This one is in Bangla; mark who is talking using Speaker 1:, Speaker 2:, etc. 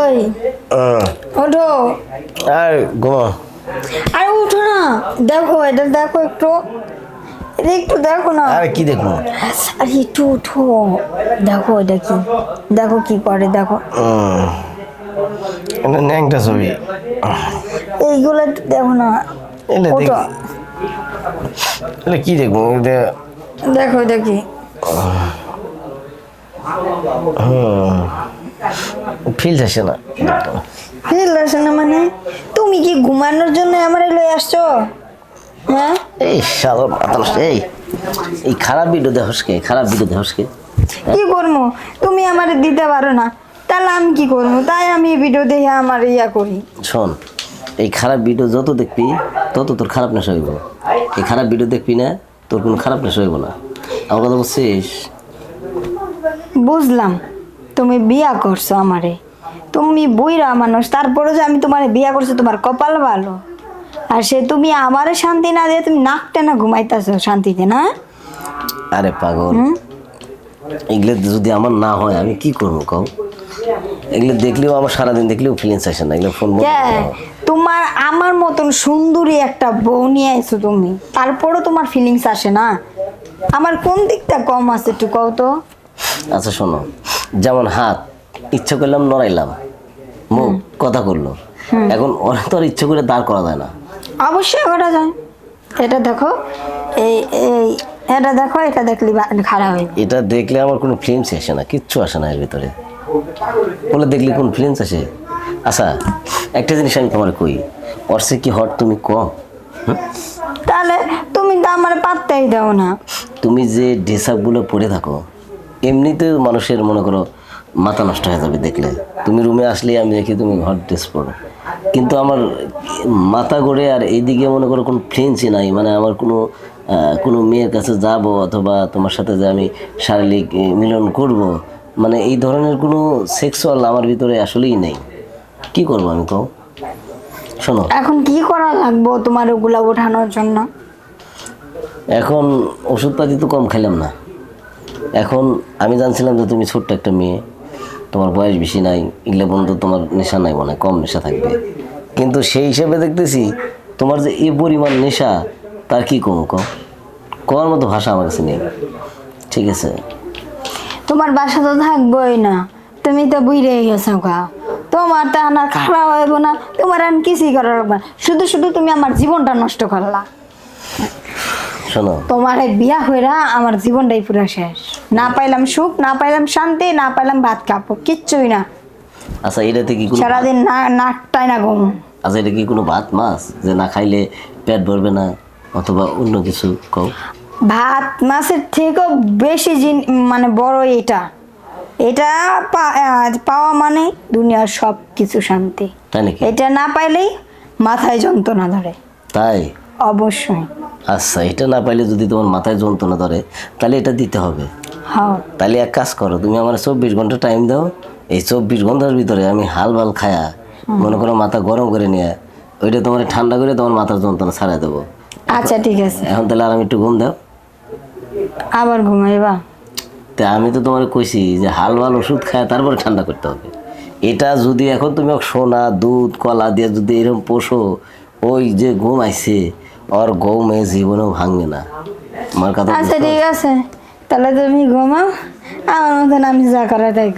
Speaker 1: ওই। ওঠো।
Speaker 2: আর ঘুমা।
Speaker 1: আরে উঠো না। দেখো এটা দেখো একটু। এটা একটু দেখো না।
Speaker 2: আর কি দেখব?
Speaker 1: আরে একটু উঠো। দেখো এটা কি। দেখো কি করে দেখো।
Speaker 2: এটা ন্যাংটা ছবি।
Speaker 1: এইগুলো দেখো না।
Speaker 2: দেখ এটা কি দেখব?
Speaker 1: দেখো দেখি।
Speaker 2: ফিল আসে না।
Speaker 1: ফিল আসে না মানে? তুমি কি ঘুমানোর জন্য আমার লয়ে আসছো? হ্যাঁ?
Speaker 2: এই সাদা মাথা এই এই খারাপ ভিডিও দেখসকে খারাপ ভিডিও দেখসকে
Speaker 1: কি? করব তুমি আমার দিতে পারো না। তাহলে আমি কি করব তাই আমি ভিডিও দেখে আমার ইয়া করি।
Speaker 2: শোন এই খারাপ ভিডিও যত দেখবি তত তোর খারাপ নেশা হইব। এই খারাপ ভিডিও দেখবি না তোর কোনো খারাপ নেশা হইব না। আমার কথা বলছিস?
Speaker 1: বুঝলাম। তুমি বিয়া করছ আমারে। তুমি বইরা মানুষ তারপরে যে আমি তোমার বিয়া করছ তোমার কপাল ভালো। আর সে তুমি আমারে শান্তি না দিয়ে তুমি নাক টেনা ঘুমাইতেছো শান্তিতে না?
Speaker 2: আরে পাগল। এগুলো যদি আমার না হয় আমি কি করব কও? এগুলো দেখলেও আমার সারাদিন দেখলেও ফিলিংস আসে না এগুলো ফোন
Speaker 1: তোমার আমার মতন সুন্দরী একটা বউ নিয়ে আইছো তুমি তারপরও তোমার ফিলিংস আসে না? আমার কোন দিকটা কম আছে একটু কও তো।
Speaker 2: আচ্ছা শোনো। যেমন হাত ইচ্ছা করলাম নড়াইলাম। মুখ কথা করল এখন অনেক তো আর ইচ্ছা করে দাঁড় করা যায় না।
Speaker 1: অবশ্যই করা যায়। এটা দেখো এই এই এটা দেখো এটা দেখলি খারাপ হয়ে
Speaker 2: এটা দেখলে আমার কোনো ফিলিংস আসে না কিচ্ছু আসে না এর ভিতরে। বলে দেখলি কোন ফিলিংস আসে? আচ্ছা একটা জিনিস আমি তোমার কই ওর সে কি হট তুমি কম?
Speaker 1: তাহলে তো আমার পাত্তাই দাও না।
Speaker 2: তুমি যে ড্রেস আপগুলো পরে থাকো এমনিতে মানুষের মনে করো মাথা নষ্ট হয়ে যাবে দেখলে। তুমি রুমে আসলে আমি দেখি তুমি হট ড্রেস পরো। কিন্তু আমার মাথা গড়ে আর এইদিকে মনে করো কোনো ফ্রেন্ডসই নাই মানে আমার কোনো কোনো মেয়ের কাছে যাব অথবা তোমার সাথে যে আমি শারীরিক মিলন করব মানে এই ধরনের কোনো সেক্সুয়াল আমার ভিতরে আসলেই নেই। কি করব আমি কও? শোনো।
Speaker 1: এখন কি করা লাগবো তোমার ওগুলা ওঠানোর জন্য?
Speaker 2: এখন ওষুধপাতি তো কম খেলাম না। এখন আমি জানছিলাম যে তুমি ছোট্ট একটা মেয়ে, তোমার বয়স বেশি নাই, এগুলো বন্ধু তোমার নেশা নাই মনে কম নেশা থাকবে। কিন্তু সেই হিসেবে দেখতেছি তোমার যে এই পরিমাণ নেশা, তার কি কম কম কমার মতো ভাষা আমার কাছে নেই। ঠিক আছে?
Speaker 1: তোমার বাসা তো থাকবোই না, তুমি তো বুঝে গেছো গা। তোমার তো আনার খারাপ হইব না, তোমার আর কিছুই করার লাগবে না। শুধু শুধু তুমি আমার জীবনটা নষ্ট করলা।
Speaker 2: শোনো।
Speaker 1: তোমার বিয়া হইরা আমার জীবনটাই পুরো শেষ। না পাইলাম সুখ না পাইলাম শান্তি না পাইলাম ভাত খাব কিচ্ছুই না।
Speaker 2: আচ্ছা এটাতে কি কোনো
Speaker 1: সারাদিন না নাকটাই না ঘুম।
Speaker 2: আচ্ছা এটা কি কোনো ভাত মাছ? যে না খাইলে পেট ভরবে না? অথবা অন্য কিছু কও।
Speaker 1: ভাত মাছের থেকেও বেশি জিন মানে বড় এটা। এটা পা- আহ, পাওয়া মানে দুনিয়ার সব কিছু শান্তি।
Speaker 2: তাই নাকি?
Speaker 1: এটা না পাইলেই মাথায় যন্ত্রণা ধরে।
Speaker 2: তাই?
Speaker 1: অবশ্যই।
Speaker 2: আচ্ছা এটা না পাইলে যদি তোমার মাথায় যন্ত্রণা ধরে তাহলে এটা দিতে হবে।
Speaker 1: হ্যাঁ।
Speaker 2: তাহলে এক কাজ করো তুমি আমার চব্বিশ ঘণ্টা টাইম দাও এই চব্বিশ ঘণ্টার ভিতরে আমি হাল বাল খায়া মনে করো মাথা গরম করে নিয়ে ওইটা তোমার ঠান্ডা করে তোমার মাথার যন্ত্রণা ছাড়াই দেবো।
Speaker 1: আচ্ছা ঠিক আছে।
Speaker 2: এখন তাহলে আর আমি একটু ঘুম দাও।
Speaker 1: আবার ঘুমাইবা
Speaker 2: তা আমি তো তোমার কইছি যে হাল বাল ওষুধ খায় তারপরে ঠান্ডা করতে হবে। এটা যদি এখন তুমি সোনা দুধ কলা দিয়ে যদি এরকম পোষো ওই যে ঘুম আইছে ওর মেয়ে জীবনেও ভাঙবে না আমার কথা
Speaker 1: আচ্ছা ঠিক আছে তাহলে তুমি ঘুমাও আমার মতন আমি যা করা তাই।